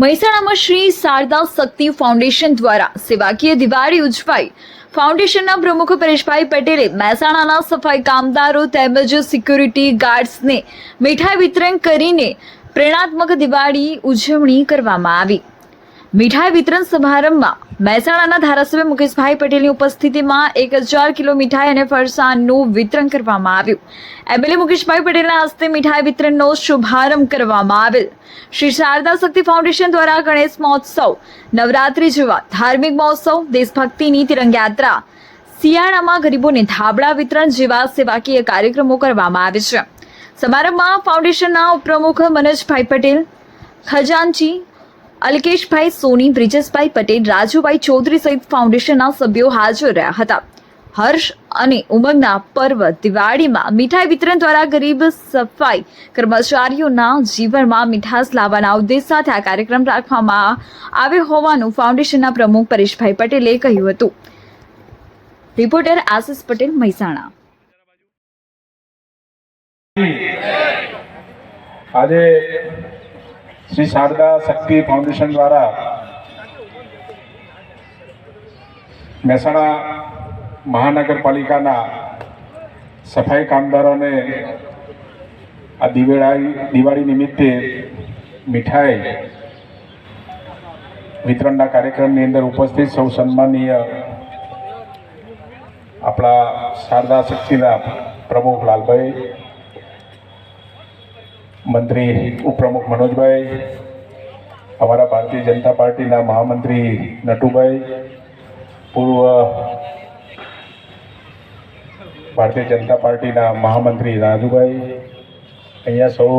મહેસાણામાં શ્રી શારદા શક્તિ ફાઉન્ડેશન દ્વારા સેવાકીય દિવાળી ઉજવાઈ. ફાઉન્ડેશનના પ્રમુખ પરેશભાઈ પટેલે મહેસાણાના સફાઈ કામદારો તેમજ સિક્યુરિટી ગાર્ડ્સને મીઠાઈ વિતરણ કરીને પ્રેરણાત્મક દિવાળી ઉજવણી કરવામાં આવી. મીઠાઈ વિતરણ સમારંભમાં મહેસાણાના ધારાસભ્ય મુકેશભાઈ પટેલની ઉપસ્થિતિમાં એક હજાર કિલો મીઠાઈ અને ફરસાણનું વિતરણ કરવામાં આવ્યું. એમએલએ મુકેશભાઈ પટેલના હસ્તે મીઠાઈ વિતરણનો શુભારંભ કરવામાં આવેલ. શ્રી શારદા શક્તિ ફાઉન્ડેશન દ્વારા ગણેશ મહોત્સવ, નવરાત્રી જેવા ધાર્મિક મહોત્સવ, દેશભક્તિની તિરંગયાત્રા, શિયાળામાં ગરીબોને ધાબળા વિતરણ જેવા સેવાકીય કાર્યક્રમો કરવામાં આવે છે. સમારંભમાં ફાઉન્ડેશનના ઉપપ્રમુખ મનોજભાઈ પટેલ, ખજાનચી અલ્કેશભાઈ સોની, બ્રિજેશભાઈ પટેલ, રાજુભાઈ ચૌધરી સહિત ફાઉન્ડેશનના સભ્યો હાજર રહ્યા હતા. હર્ષ અને ઉમંગના પર્વ દિવાળીમાં મીઠાઈ વિતરણ દ્વારા ગરીબ સફાઈ કર્મચારીઓના જીવનમાં મીઠાશ લાવવાના ઉદ્દેશ સાથે આ કાર્યક્રમ રાખવામાં આવ્યો હોવાનું ફાઉન્ડેશનના પ્રમુખ પરેશભાઈ પટેલે કહ્યું હતું. રિપોર્ટર આશિષ પટેલ, મહેસાણા. આજે શ્રી શારદા શક્તિ ફાઉન્ડેશન દ્વારા મહેસાણા મહાનગરપાલિકાના સફાઈ કામદારોને આ દિવેળાઈ, દિવાળી નિમિત્તે મીઠાઈ વિતરણના કાર્યક્રમની અંદર ઉપસ્થિત સૌ સન્માનીય આપણા શારદા શક્તિના પ્રમુખ લાલભાઈ મંત્રી ઉપપ્રમુખ મનોજભાઈ, અમારા ભારતીય જનતા પાર્ટીના મહામંત્રી નટુભાઈ, પૂર્વ ભારતીય જનતા પાર્ટીના મહામંત્રી રાજુભાઈ, અહીંયા સૌ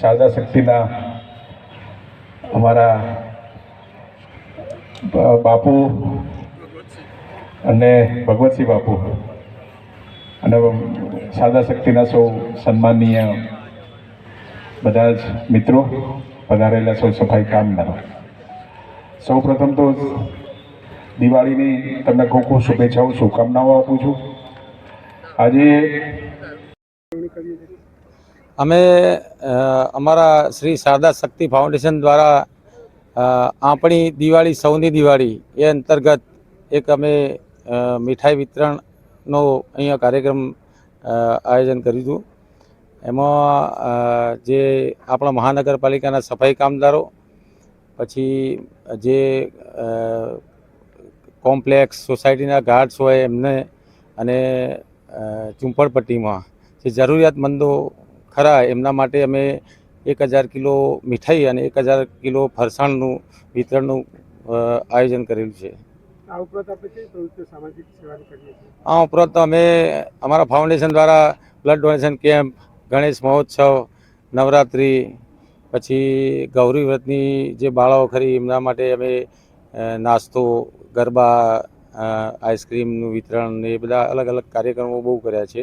શારદા શક્તિના અમારા બાપુ અને ભગવતસિંહ બાપુ. અને શારદા શક્તિના સૌ સન્માનીય બધા જ મિત્રો પધારેલા સૌ સફાઈ કામદારો સૌ પ્રથમ તો દિવાળીની તમને ખૂબ ખૂબ શુભેચ્છાઓ, શુભકામનાઓ આપું છું. આજે અમે અમારા શ્રી શારદા શક્તિ ફાઉન્ડેશન દ્વારા આપણી દિવાળી સૌની દિવાળી એ અંતર્ગત એક અમે મીઠાઈ વિતરણનો અહીંયા કાર્યક્રમ આયોજન કર્યું હતું. એમાં જે આપણા મહાનગરપાલિકાના સફાઈ કામદારો પછી જે કોમ્પ્લેક્સ સોસાયટીના ગાર્ડ્સ હોય એમને અને ચૂંપડપટ્ટીમાં જે જરૂરિયાતમંદો ખરા એમના માટે અમે એક હજાર કિલો મીઠાઈ અને એક હજાર કિલો ફરસાણનું વિતરણનું આયોજન કરેલું છે. આ ઉપરાંત અમે અમારા ફાઉન્ડેશન દ્વારા બ્લડ ડોનેશન કેમ્પ ગણેશ મહોત્સવ, નવરાત્રિ, પછી ગૌરી વ્રતની જે બાળાઓ ખરી એમના માટે અમે નાસ્તો, ગરબા આઈસ્ક્રીમનું વિતરણ ને એ બધા અલગ અલગ કાર્યક્રમો બહુ કર્યા છે.